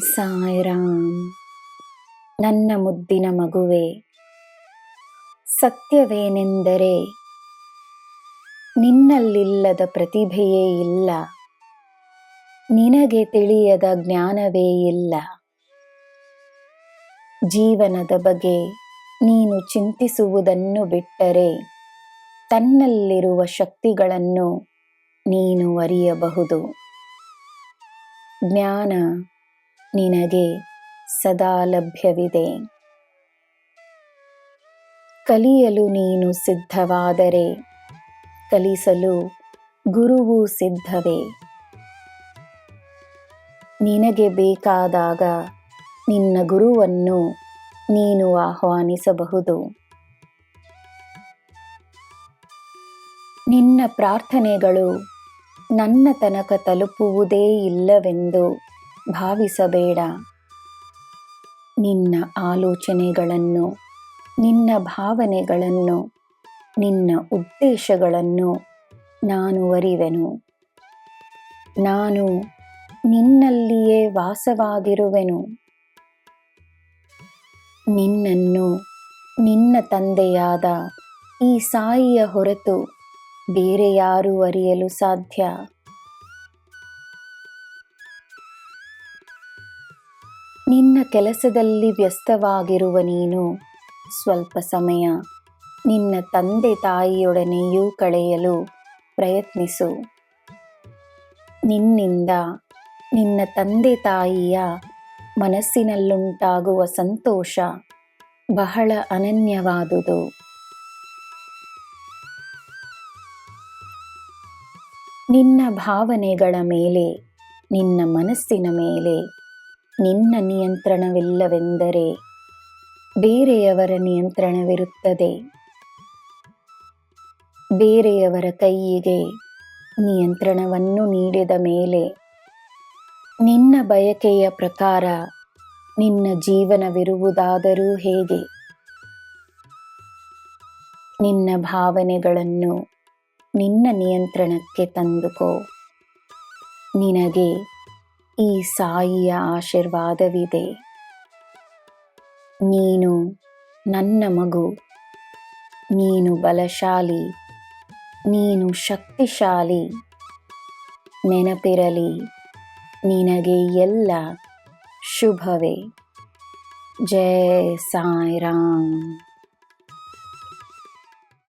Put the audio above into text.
ಸಾಯಿರಾಮ್. ನನ್ನ ಮುದ್ದಿನ ಮಗುವೆ, ಸತ್ಯವೇನೆಂದರೆ ನಿನ್ನಲ್ಲಿಲ್ಲದ ಪ್ರತಿಭೆಯೇ ಇಲ್ಲ. ನಿನಗೆ ತಿಳಿಯದ ಜ್ಞಾನವೇ ಇಲ್ಲ. ಜೀವನದ ಬಗ್ಗೆ ನೀನು ಚಿಂತಿಸುವುದನ್ನು ಬಿಟ್ಟರೆ ತನ್ನಲ್ಲಿರುವ ಶಕ್ತಿಗಳನ್ನು ನೀನು ಅರಿಯಬಹುದು. ಜ್ಞಾನ ನಿನಗೆ ಸದಾ ಲಭ್ಯವಿದೆ. ಕಲಿಯಲು ನೀನು ಸಿದ್ಧವಾದರೆ ಕಲಿಸಲು ಗುರುವು ಸಿದ್ಧವೇ. ನಿನಗೆ ಬೇಕಾದಾಗ ನಿನ್ನ ಗುರುವನ್ನು ನೀನು ಆಹ್ವಾನಿಸಬಹುದು. ನಿನ್ನ ಪ್ರಾರ್ಥನೆಗಳು ನನ್ನ ತನಕ ತಲುಪುವುದೇ ಇಲ್ಲವೆಂದು ಭಾವಿಸಬೇಡ. ನಿನ್ನ ಆಲೋಚನೆಗಳನ್ನು, ನಿನ್ನ ಭಾವನೆಗಳನ್ನು, ನಿನ್ನ ಉದ್ದೇಶಗಳನ್ನು ನಾನು ಅರಿವೆನು. ನಾನು ನಿನ್ನಲ್ಲಿಯೇ ವಾಸವಾಗಿರುವೆನು. ನಿನ್ನನ್ನು ನಿನ್ನ ತಂದೆಯಾದ ಈ ಸಾಯಿಯ ಹೊರತು ಬೇರೆ ಯಾರು ಅರಿಯಲು ಸಾಧ್ಯ. ನಿನ್ನ ಕೆಲಸದಲ್ಲಿ ವ್ಯಸ್ತವಾಗಿರುವ ನೀನು ಸ್ವಲ್ಪ ಸಮಯ ನಿನ್ನ ತಂದೆ ತಾಯಿಯೊಡನೆಯೂ ಕಳೆಯಲು ಪ್ರಯತ್ನಿಸು. ನಿನ್ನಿಂದ ನಿನ್ನ ತಂದೆ ತಾಯಿಯ ಮನಸ್ಸಿನಲ್ಲುಂಟಾಗುವ ಸಂತೋಷ ಬಹಳ ಅನನ್ಯವಾದುದು. ನಿನ್ನ ಭಾವನೆಗಳ ಮೇಲೆ, ನಿನ್ನ ಮನಸ್ಸಿನ ಮೇಲೆ ನಿನ್ನ ನಿಯಂತ್ರಣವಿಲ್ಲವೆಂದರೆ ಬೇರೆಯವರ ನಿಯಂತ್ರಣವಿರುತ್ತದೆ. ಬೇರೆಯವರ ಕೈಯಿಗೆ ನಿಯಂತ್ರಣವನ್ನು ನೀಡಿದ ಮೇಲೆ ನಿನ್ನ ಬಯಕೆಯ ಪ್ರಕಾರ ನಿನ್ನ ಜೀವನವಿರುವುದಾದರೂ ಹೇಗೆ? ನಿನ್ನ ಭಾವನೆಗಳನ್ನು ನಿನ್ನ ನಿಯಂತ್ರಣಕ್ಕೆ ತಂದುಕೋ. ನಿನಗೆ ಈ ಸಾಯಿಯ ಆಶೀರ್ವಾದವಿದೆ. ನೀನು ನನ್ನ ಮಗು. ನೀನು ಬಲಶಾಲಿ. ನೀನು ಶಕ್ತಿಶಾಲಿ. ನೆನಪಿರಲಿ, ನಿನಗೆ ಎಲ್ಲ ಶುಭವೇ. ಜಯ ಸಾಯಿರಾಮ್.